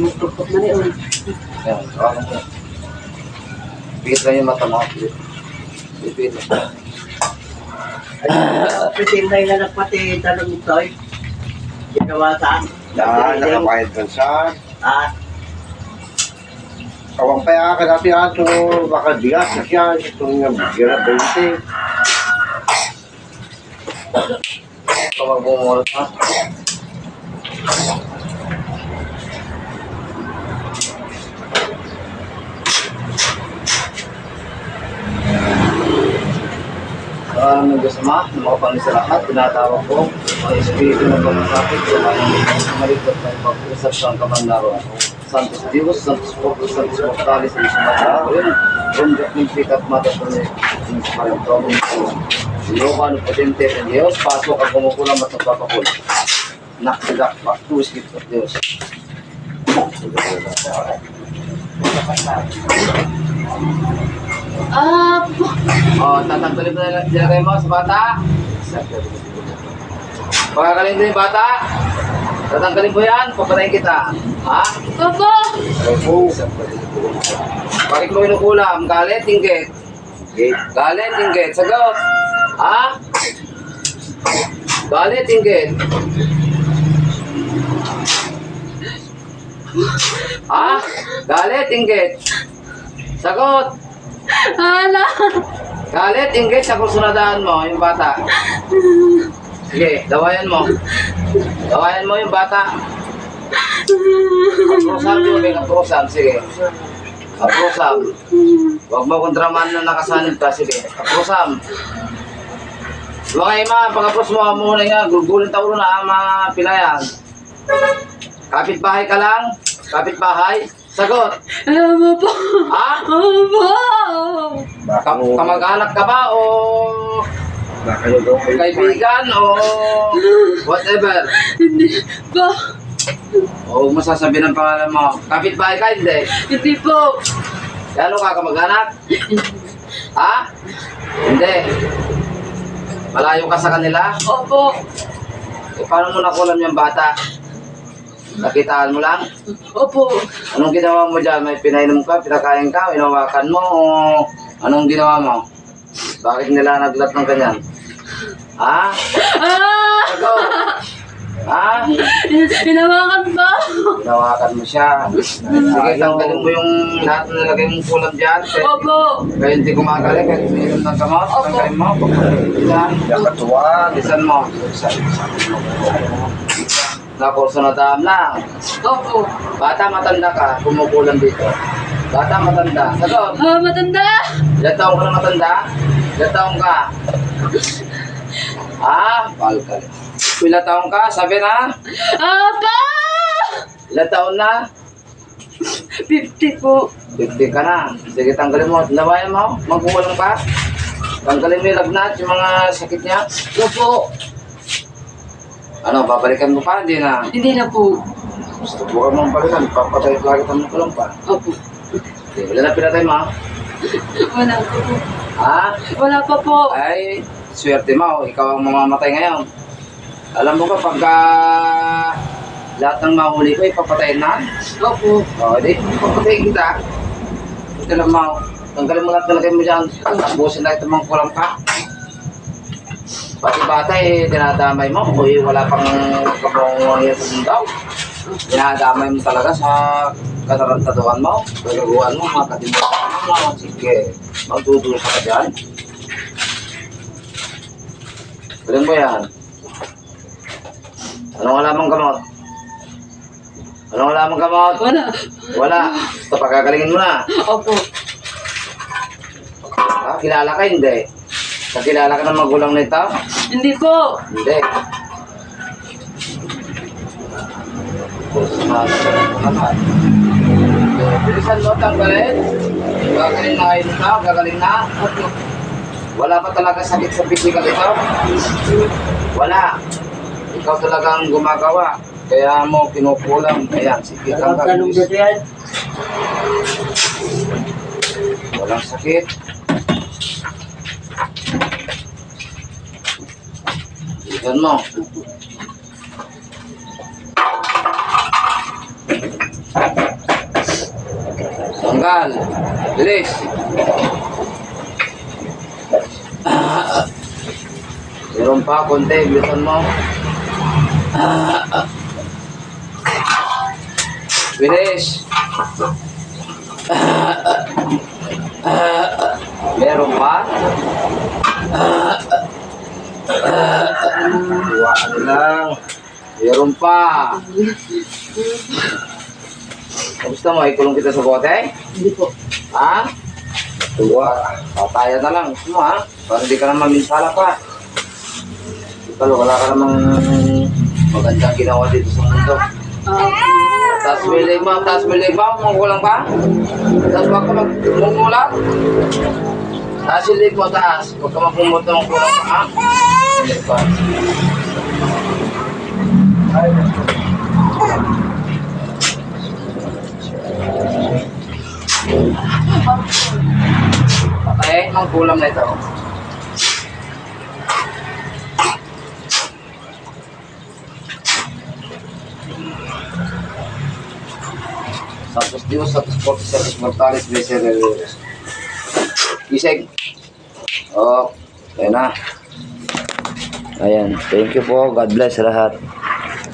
Magtugtog na niyo. Yan. Pigit lang yung mata mo. Pigit. Pigit. Pretintay na nagpati tanong ito eh. Ginawa saan? Na nakabayad ka sa Ah, kawang kaya ka dati ato baka digas na siya itong gira 20. Kapag bumulot ha. Ah, uh, nagkasama, ng mga pangisa lahat, tinatawag ko, mga espiritu ng pagkasakit, sa mga malikot na ipag-usap sa ang kamandaron. Santos Dios, Santos Porto, Santos Mortalis, Santos Mortalis, Rumjak ng pikat mata sa ni Parentong. Sinuka ng potente ng Diyos, pasok ang kumukulang at nagpapakul. Nakidak, paktus, gift of Diyos. Ah, Oh, tatanggalin mo na lang nilagay mo sa bata. Pagkakalin din bata. Tatanggalin mo yan, papatayin kita. Ha? Papa! Opo. Bakit mo kinukulam? Galit, inggit. Galit, inggit. Sagot. Ha? Galit, inggit. Ha? Galit, inggit. Sagot. Hala! Galit, inggit sa kursunadaan mo, yung bata. Sige, dawayan mo. Dawayan mo yung bata. Aprusan mo, may aprusan. Sige. Aprusan. Huwag mo kontraman na nakasanib ka. Sige, aprusan. Mga ima, pag-apros mo muna nga, gulgulin tawlo na ang mga pinayan. Kapit-bahay ka lang? Kapit-bahay? Sagot. Mo po! Ha? Opo! Kam kamag-anak ka ba o kaibigan o whatever? Hindi po! O sasabihin ng pangalan mo. Kapit-bahay ka, hindi. Hindi po! Gano'n ka kamag-anak? Ha? Hindi. Malayo ka sa kanila? Opo! E paano mo nakulam yung bata? Nakitaan mo lang? Opo! Anong ginawa mo dyan? May pinainom ka, pinakain ka, inawakan mo o anong ginawa mo? Bakit nila naglat ng ganyan? Ha? Ah! Sagot! Ha? Pinawakan po! Hinawakan mo siya. Sige, tanggalin mo yung lahat na nilagay mong kulam dyan. Kaya, Opo! kaya hindi kumagaling, kaya umiinom ng gamot. Opo. Tanggalin mo, pagkakalitan. nakatuwa. Lisan mo. Lisan. Naku, sunodam lang. Opo! Bata matanda ka, kumukulam dito. Bata matanda. Sagot. Ah, matanda! Ilan taong ka na matanda? Ilan taong ka? Ah, mahal ka. Ilan taong ka? Sabi na. Apa! Ilan taon na? 50 po! 50 ka na. Sige, tanggalin mo. Nawayan mo. Magkukulang ka. Tanggalin mo yung lagnat, yung mga sakit niya. Opo! Ano, babalikan mo pa? Hindi na. Hindi na po. Gusto ko mong balikan. Papatay lagi kang kulang pa. Opo. Sige, wala na pinatay mo. Wala pa po. Ha? Wala pa po. Ay, swerte mo. Ikaw ang mamamatay ngayon. Alam mo ba, pagka lahat ng mahuli ko, ipapatayin na. Opo. O, di, papatayin kita. Ito lang mo. Tanggalin mo lahat na lagay mo dyan. Tapusin na ito mga kulang pa. Pati bata eh, dinadamay mo. Uy, wala pang kapangunguhan yan sa bundaw. Dinadamay mo talaga sa katarantaduhan mo. Gagaguhan mo, mga katimutan mo. Sige, magdudusa ka dyan. Galing mo yan. Anong alamang gamot? Anong alamang gamot? Wala. Wala. Ito, pagagalingin mo na. Opo. Ah, kilala ka, hindi. Nakilala ka ng magulang nito? Hindi po. Hindi. Bilisan mo, tanggalin. Gagaling na ngayon ito, gagaling na. Wala pa talaga sakit sa physical ito? Wala. Ikaw talagang gumagawa. Kaya mo kinukulang. Ayan, sige, Ang tanggal. tanong dito yan. Walang sakit. Ikan mo. Tanggal. Bilis. Meron pa, konti. Bilisan mo. Bilis. Meron pa? Iwaan lang. Meron pa. Gusto mo, ikulong kita sa bote? Hindi po. Ha? Tuwa. Patayan na lang. Gusto mo, ha? Para hindi ka na maminsala pa. Ikaw, wala ka namang magandang ginawa dito sa mundo. Mo, taas mo yung leg mo, mungkulang pa. Taas ba ka magmumulat? Taas yung mo, taas. Huwag ka magmumulat ng kulang pa, ha? Pa. Okay, ang kulam na ito. Santos Dios, Santos Fortes, Santos Mortales, Becerreros. Isig. Oh, ayan na. Ayan, thank you po. God bless lahat.